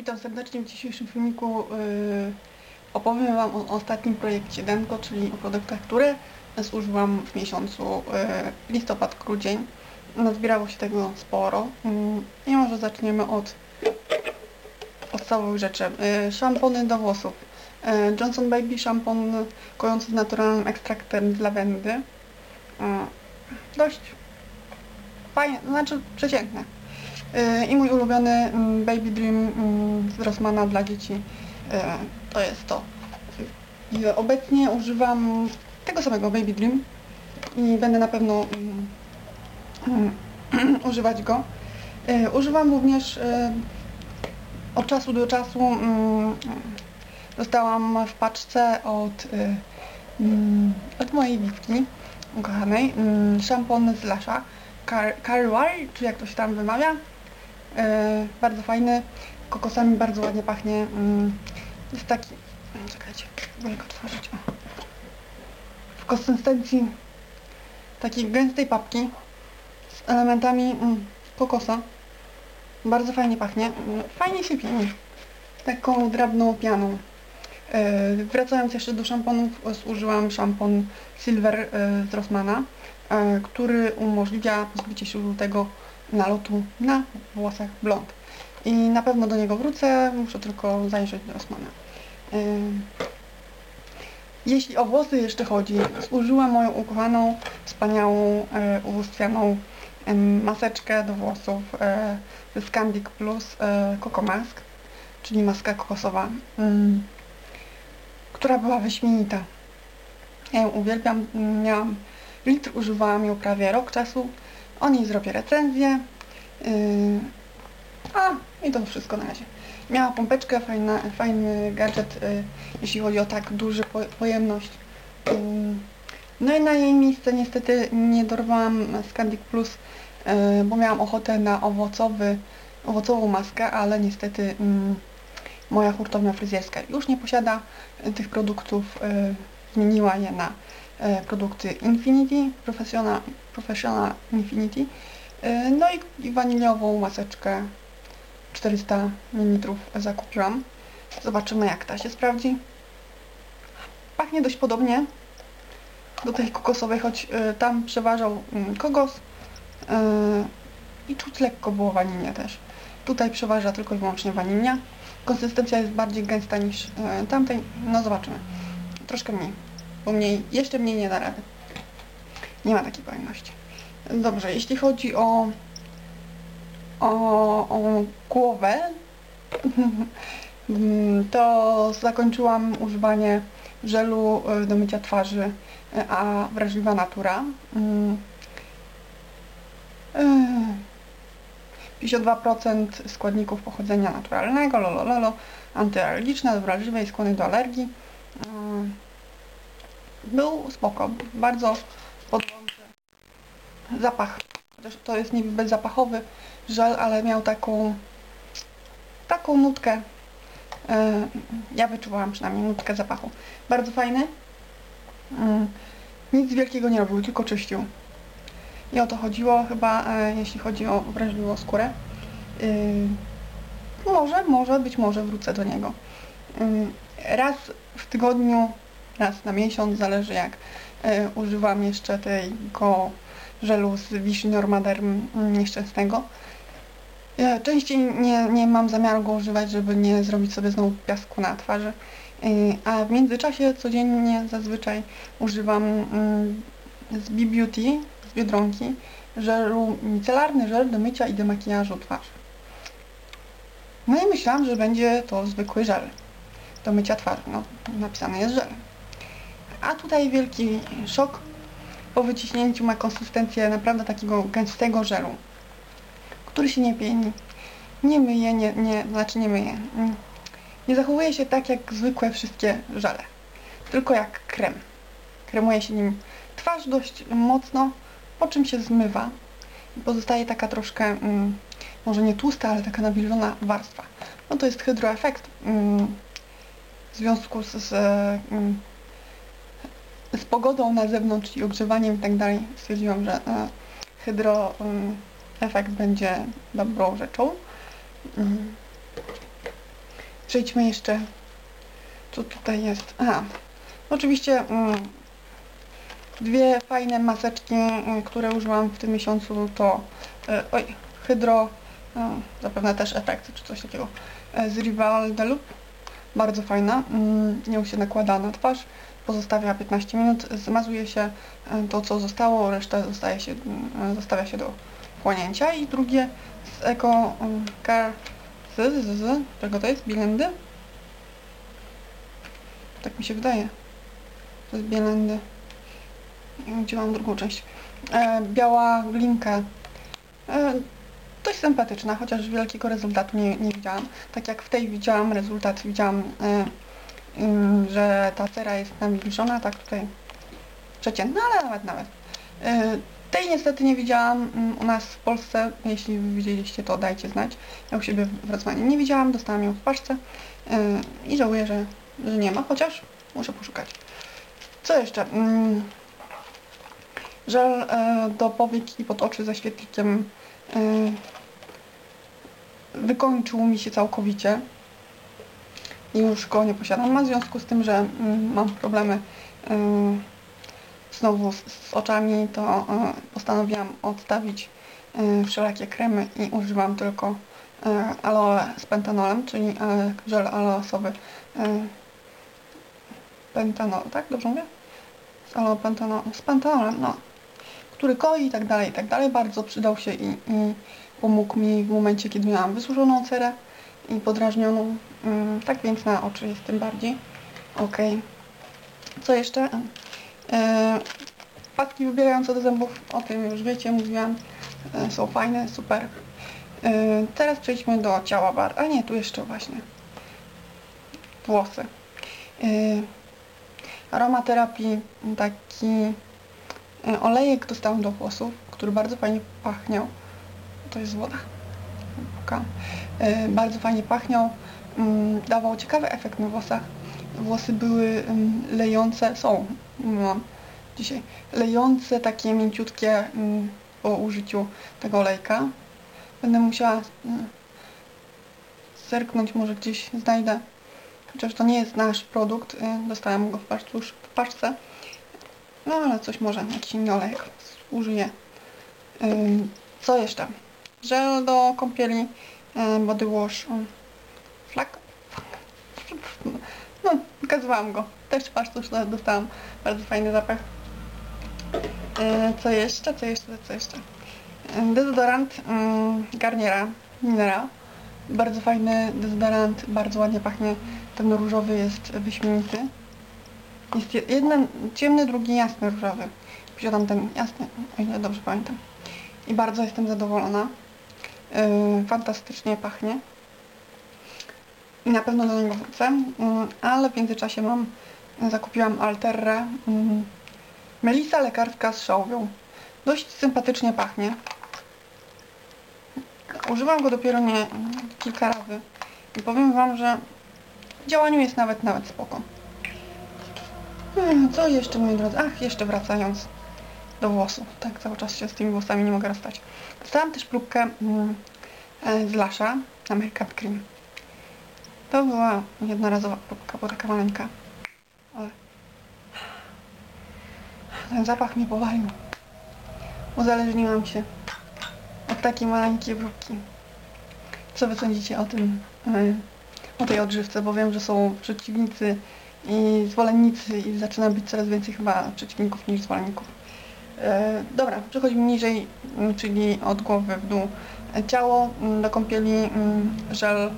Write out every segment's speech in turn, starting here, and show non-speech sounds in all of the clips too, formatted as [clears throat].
Witam serdecznie w dzisiejszym filmiku. Yy, opowiem Wam o ostatnim projekcie Denko, czyli o produktach, które zużyłam w miesiącu yy, listopad-grudzień. Nazbierało się tego sporo. Yy, I może zaczniemy od podstawowych rzeczy. Yy, szampony do włosów. Johnson Baby szampon kojący z naturalnym ekstraktem z lawendy. Dość fajne, znaczy przeciętne. I mój ulubiony mm, Baby Dream mm, Rossmana dla dzieci yy, to jest to. I obecnie używam tego samego Baby Dream i będę na pewno mm, [clears throat] używać go. Yy, Używam również yy, od czasu do czasu dostałam w paczce od, od mojej Witki ukochanej szampon z Lasha Carwari, czy jak to się tam wymawia. E, bardzo fajny, kokosami bardzo ładnie pachnie. Mm, jest taki, czekajcie, próbuję go otworzyć. W konsystencji takiej gęstej papki z elementami mm, kokosa. Bardzo fajnie pachnie. Mm, Fajnie się pieni. Taką drabną pianą. E, wracając jeszcze do szamponów, zużyłam szampon Silver e, z Rossmana, który umożliwia pozbycie się żółtego nalotu na włosach blond. I na pewno do niego wrócę, muszę tylko zajrzeć do Rossmana. Ym, Jeśli o włosy jeszcze chodzi, zużyłam moją ukochaną, wspaniałą, e, ubóstwianą maseczkę do włosów e, ze Scandic Plus e, Coco Mask, czyli maska kokosowa, która była wyśmienita. Ja ją uwielbiam, miałam litr, używałam ją prawie rok czasu, o niej zrobię recenzję. Yy, a, i to wszystko na razie. Miała pompeczkę, fajna, fajny gadżet, yy, jeśli chodzi o tak duży po, pojemność. Yy, no i na jej miejsce niestety nie dorwałam Scandic Plus, yy, bo miałam ochotę na owocowy, owocową maskę, ale niestety yy, moja hurtownia fryzjerska już nie posiada tych produktów. Yy, zmieniła je na produkty Infinity, Professional, Professional Infinity. E, no i, waniliową maseczkę 400 ml zakupiłam. Zobaczymy jak ta się sprawdzi. Pachnie dość podobnie do tej kokosowej, choć e, tam przeważał mm, kokos e, i czuć lekko było wanilię też. Tutaj przeważa tylko i wyłącznie wanilia. Konsystencja jest bardziej gęsta niż e, tamtej. No zobaczymy. Troszkę mniej, bo mniej, jeszcze mniej nie da rady. Nie ma takiej pojemności. Dobrze, jeśli chodzi o, o, o głowę, [laughs] to zakończyłam używanie żelu do mycia twarzy, a wrażliwa natura. Mm. E, 52% składników pochodzenia naturalnego, lolololo, antyalergiczne, do wrażliwej, skłonnej do alergii. Był spoko, bardzo się zapach. Chociaż to jest niby bezzapachowy żel, ale miał taką taką nutkę. e, Ja wyczuwałam przynajmniej nutkę zapachu. Bardzo fajny. Mm. Nic wielkiego nie robił, tylko czyścił. I o to chodziło chyba, e, jeśli chodzi o wrażliwą skórę. Może, może, być może wrócę do niego. Raz w tygodniu, raz na miesiąc, zależy jak e, używam jeszcze tego żelu z wiśni Normaderm mm, nieszczęsnego. Częściej nie, nie mam zamiaru go używać, żeby nie zrobić sobie znowu piasku na twarzy. Y, A w międzyczasie codziennie zazwyczaj używam mm, z B-Beauty, z Biedronki, żelu, micelarny żel do mycia i demakijażu twarzy. No i myślałam, że będzie to zwykły żel do mycia twarzy. No, napisane jest żel. A tutaj wielki szok. Po wyciśnięciu ma konsystencję naprawdę takiego gęstego żelu, który się nie pieni, nie myje, nie, nie, znaczy nie myje. mm, Nie zachowuje się tak jak zwykłe wszystkie żele, tylko jak krem. Kremuje się nim twarz dość mocno, po czym się zmywa pozostaje taka troszkę, mm, może nie tłusta, ale taka nawilżona warstwa. No to jest hydroefekt. Mm, w związku z, z, z pogodą na zewnątrz i ogrzewaniem i tak dalej stwierdziłam, że e, hydro mm, efekt będzie dobrą rzeczą. Mm. Przejdźmy jeszcze, co tutaj jest. Aha, oczywiście mm, dwie fajne maseczki, mm, które użyłam w tym miesiącu to e, oj, Hydro, zapewne też efekt czy coś takiego, e, z Rival Delup. Bardzo fajna, mm, nią się nakłada na twarz, pozostawia 15 minut, zmazuje się e, to co zostało, resztę zostaje się, mm, zostawia się do chłonięcia i drugie z Eco mm, Care z, z, z, czego to jest? Bielendy? Tak mi się wydaje. To jest Bielendy. Gdzie mam drugą część? E, biała glinka. E, dość sympatyczna, chociaż wielkiego rezultatu nie, nie widziałam. Tak jak w tej widziałam rezultat, widziałam, e, ym, że ta cera jest nawilżona, tak tutaj przeciętna, ale nawet nawet. E, tej niestety nie widziałam mm, u nas w Polsce. Jeśli widzieliście, to dajcie znać. Ja u siebie w Wrocławiu nie widziałam, dostałam ją w paczce e, i żałuję, że, że nie ma, chociaż muszę poszukać. Co jeszcze? Żel e, do powiek i pod oczy ze świetlikiem e, wykończył mi się całkowicie. I już go nie posiadam. A w związku z tym, że mm, mam problemy e, znowu z, oczami, to postanowiłam odstawić wszelakie kremy i używam tylko aloe z pentanolem, czyli żel aloesowy pentanol, tak? Dobrze mówię? Z aloe z pentanolem, no który koi i tak dalej, i tak dalej. Bardzo przydał się i, i pomógł mi w momencie, kiedy miałam wysłużoną cerę i podrażnioną. Mm, tak więc na oczy jest tym bardziej. Ok. Co jeszcze? E, Pastki wybierające do zębów, o tym już wiecie, mówiłam. E, są fajne, super. E, teraz przejdźmy do ciała bar. A nie, tu jeszcze właśnie. Włosy. Aromaterapii taki olejek dostałam do włosów, który bardzo fajnie pachniał. To jest woda. E, Bardzo fajnie pachniał. Mm, Dawał ciekawy efekt na włosach. Włosy były mm, lejące, są, mam dzisiaj, lejące, takie mięciutkie mm, po użyciu tego olejka. Będę musiała zerknąć, może gdzieś znajdę. Chociaż to nie jest nasz produkt, y, dostałam go w paczce, w. No ale coś może, jakiś inny olejek użyję. Co jeszcze? Żel do kąpieli, ym, body wash, flak. No, pokazywałam go. Też już dostałam. Bardzo fajny zapach. Yy, co jeszcze? Co jeszcze? Co jeszcze? Ym, Dezodorant ym, Garniera Mineral. Bardzo fajny dezodorant, bardzo ładnie pachnie. Ten różowy jest wyśmienity. Jest je- jeden ciemny, drugi jasny różowy. Posiadam ten jasny, o ile dobrze pamiętam. I bardzo jestem zadowolona. Yy, fantastycznie pachnie. I na pewno do niego wrócę. Yy, ale w międzyczasie mam, zakupiłam Alterrę. Yy, Melisa lekarska z szałwią. Dość sympatycznie pachnie. Używam go dopiero nie kilka razy. I powiem Wam, że w działaniu jest nawet, nawet spoko. Hmm, Co jeszcze, moi drodzy? Ach, jeszcze wracając do włosów. Tak, cały czas się z tymi włosami nie mogę rozstać. Dostałam też próbkę mm, e, z Lasha na Make Cream. To była jednorazowa próbka, bo taka maleńka. Ale ten zapach mnie powalił. Uzależniłam się od takiej maleńkiej próbki. Co wy sądzicie o tym, e, o tej odżywce? Bo wiem, że są przeciwnicy i zwolennicy i zaczyna być coraz więcej chyba przeciwników niż zwolenników. E, dobra, przechodzimy niżej, m, czyli od głowy w dół. E, Ciało m, do kąpieli m, żel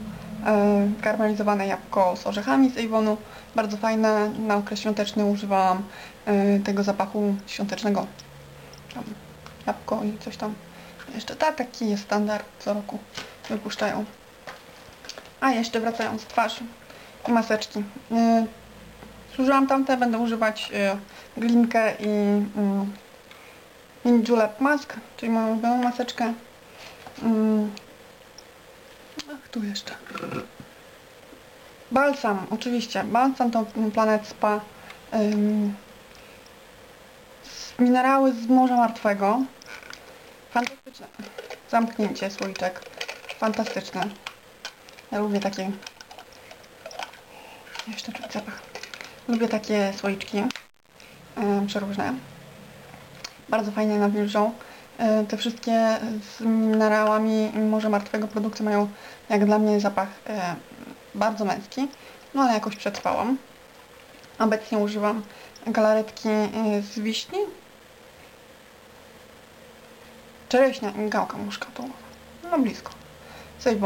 e, karmelizowane jabłko z orzechami z Avonu. Bardzo fajne, na okres świąteczny używałam tego zapachu świątecznego. Tam jabłko i coś tam jeszcze. Ta, taki jest standard, co roku wypuszczają. A jeszcze wracając, twarz i maseczki. Zużyłam tamte, będę używać y, glinkę i y, Mini Julep Mask, czyli moją ulubioną maseczkę. Y, ach, tu jeszcze. Balsam, oczywiście. Balsam to Planet Spa. minerały z Morza Martwego. Fantastyczne. Zamknięcie, słoiczek. Fantastyczne. Ja lubię takie Jeszcze czuć zapach. Lubię takie słoiczki e, przeróżne. Bardzo fajnie nawilżą. E, te wszystkie z minerałami Morza Martwego produkty mają jak dla mnie zapach e, bardzo męski, no ale jakoś przetrwałam. Obecnie używam galaretki z wiśni, czereśnia i gałka muszkatołowa. No blisko. Z.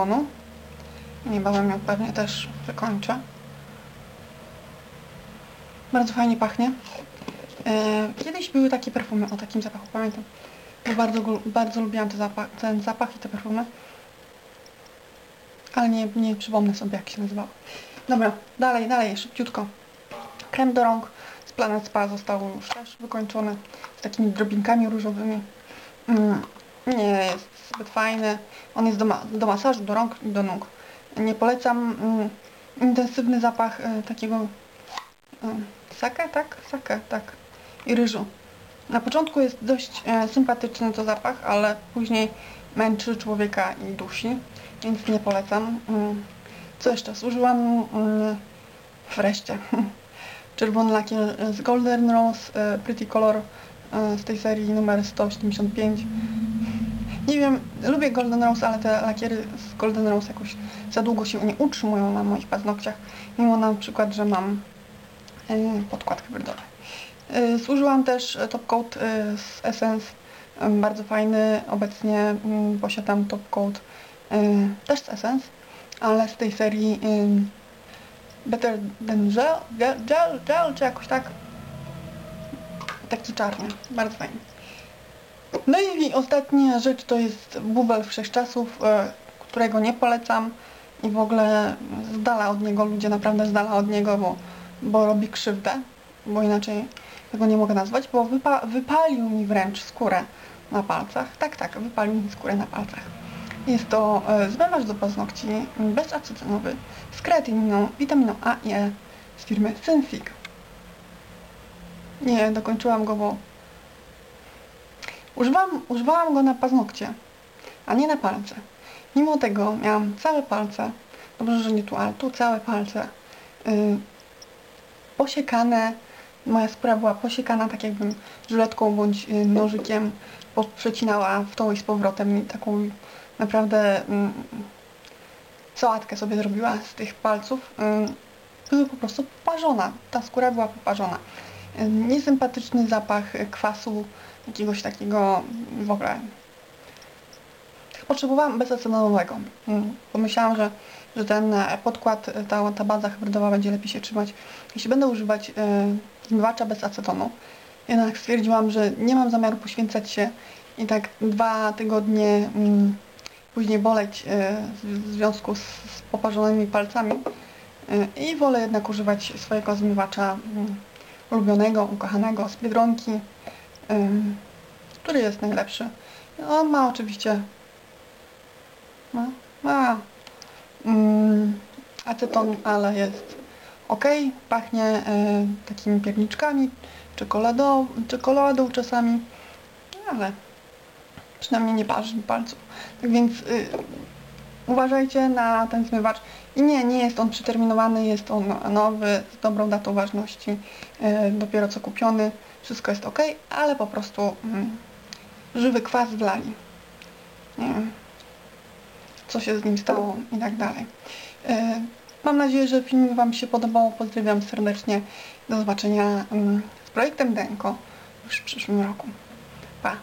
Niebawem ją pewnie też wykończę. Bardzo fajnie pachnie. E, Kiedyś były takie perfumy o takim zapachu, pamiętam. Bo Bardzo, bardzo lubiłam ten zapach, ten zapach i te perfumy. Ale nie, nie przypomnę sobie jak się nazywało. Dobra, dalej, dalej, szybciutko. Krem do rąk z Planet Spa został już też wykończony z takimi drobinkami różowymi. Mm, nie jest zbyt fajny. On jest do, ma do masażu, do rąk i do nóg. Nie polecam. Mm, intensywny zapach e, takiego sake, tak? Sake, tak. I ryżu. Na początku jest dość e, sympatyczny to zapach, ale później męczy człowieka i dusi, więc nie polecam. Mm. Co jeszcze? Zużyłam mm, wreszcie [laughs] czerwony lakier z Golden Rose e, Pretty Color e, z tej serii numer 175. Nie wiem, lubię Golden Rose, ale te lakiery z Golden Rose jakoś za długo się nie utrzymują na moich paznokciach, mimo na przykład, że mam podkład hybrydowy. E, Zużyłam też e, top coat e, z Essence, e, bardzo fajny. Obecnie mm, posiadam top coat e, też z Essence, ale z tej serii e, Better Than Gel, gel, gel, gel czy jakoś tak. Taki czarny, bardzo fajny. No i ostatnia rzecz to jest bubel wszechczasów, e, którego nie polecam i w ogóle z dala od niego, ludzie naprawdę z dala od niego, bo, bo robi krzywdę, bo inaczej tego nie mogę nazwać, bo wypa wypalił mi wręcz skórę na palcach. Tak, tak, wypalił mi skórę na palcach. Jest to e, zmywacz do paznokci bezacetynowy z kreatyniną, witaminą A i E z firmy Sensic. Nie, dokończyłam go, bo używam, używałam go na paznokcie, a nie na palce. Mimo tego miałam całe palce, dobrze, że nie tu, ale tu całe palce yy, posiekane. Moja skóra była posiekana tak jakbym żyletką bądź yy, nożykiem przecinała w tą i z powrotem i taką naprawdę mm, sałatkę sobie zrobiła z tych palców. Ym, były po prostu poparzona. Ta skóra była poparzona. Ym, Niesympatyczny zapach y, kwasu, jakiegoś takiego w ogóle. Potrzebowałam bezacenowego. Ym, Pomyślałam, że, że ten e, podkład, e, ta, ta baza hybrydowa będzie lepiej się trzymać, jeśli będę używać zmywacza bez acetonu. Jednak stwierdziłam, że nie mam zamiaru poświęcać się i tak dwa tygodnie mm, później boleć e, w związku z, z poparzonymi palcami e, i wolę jednak używać swojego zmywacza mm, ulubionego, ukochanego z Biedronki, e, który jest najlepszy. On ma oczywiście ma, ma mm, aceton, ale jest ok, pachnie e, takimi pierniczkami, czekoladą, czekoladą czasami, ale przynajmniej nie parzy mi palców. Tak więc y, uważajcie na ten zmywacz. I nie, nie jest on przeterminowany, jest on nowy, z dobrą datą ważności, y, dopiero co kupiony. Wszystko jest ok, ale po prostu mm, żywy kwas wlali. Nie wiem, co się z nim stało i tak dalej. Y, mam nadzieję, że film Wam się podobał. Pozdrawiam serdecznie. Do zobaczenia mm, z projektem Denko już w przyszłym roku. Pa!